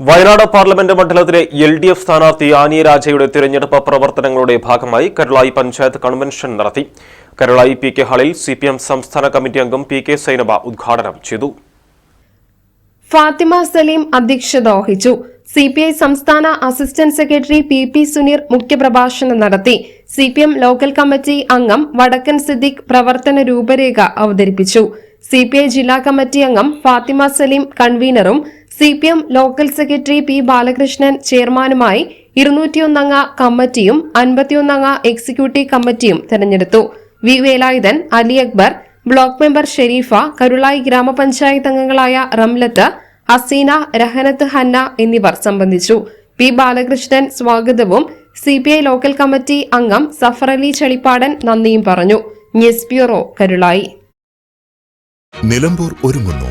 Wayanad parliament മണ്ഡലത്തിലെ L D F സ്ഥാനാർത്ഥി ആനി രാജയുടെ തിരഞ്ഞെടുപ്പ് പ്രവർത്തനങ്ങളുടെ ഭാഗമായി കരുളായി പഞ്ചായത്ത് കൺവെൻഷൻ നടത്തി. കരുളായി പി കെ ഹാളിൽ സി പി എം സംസ്ഥാന കമ്മിറ്റി അംഗം പി കെ സൈനബ ഉദ്ഘാടനം ചെയ്തു. ഫാത്തിമ സലീം അധ്യക്ഷത വഹിച്ചു. സി പി ഐ സംസ്ഥാന assistant secretary P P Suneer മുഖ്യപ്രഭാഷണം നടത്തി. C P M local committee അംഗം വടക്കൻ സിദ്ദിഖ് പ്രവർത്തന രൂപരേഖ അവതരിപ്പിച്ചു. സി പി ഐ ജില്ലാ കമ്മിറ്റി അംഗം Fathima Saleem കൺവീനറും C P M local secretary P Balakrishnan ചെയർമാനുമായി ഇരുന്നൂറ്റിയൊന്നംഗ കമ്മിറ്റിയും അൻപത്തിയൊന്നംഗ എക്സിക്യൂട്ടീവ് കമ്മിറ്റിയും തെരഞ്ഞെടുത്തു. V Velayudhan Ali Akbar block member Sherifa Karulai ഗ്രാമപഞ്ചായത്ത് അംഗങ്ങളായ റംലത്ത് ഹസീന രഹനത്ത് ഹന്ന എന്നിവർ സംബന്ധിച്ചു. പി ബാലകൃഷ്ണൻ സ്വാഗതവും C P I local committee അംഗം സഫർ അലി ചെളിപ്പാടൻ നന്ദിയും പറഞ്ഞു. News bureau Karulai. നിലമ്പൂർ ഒരുങ്ങുന്നു.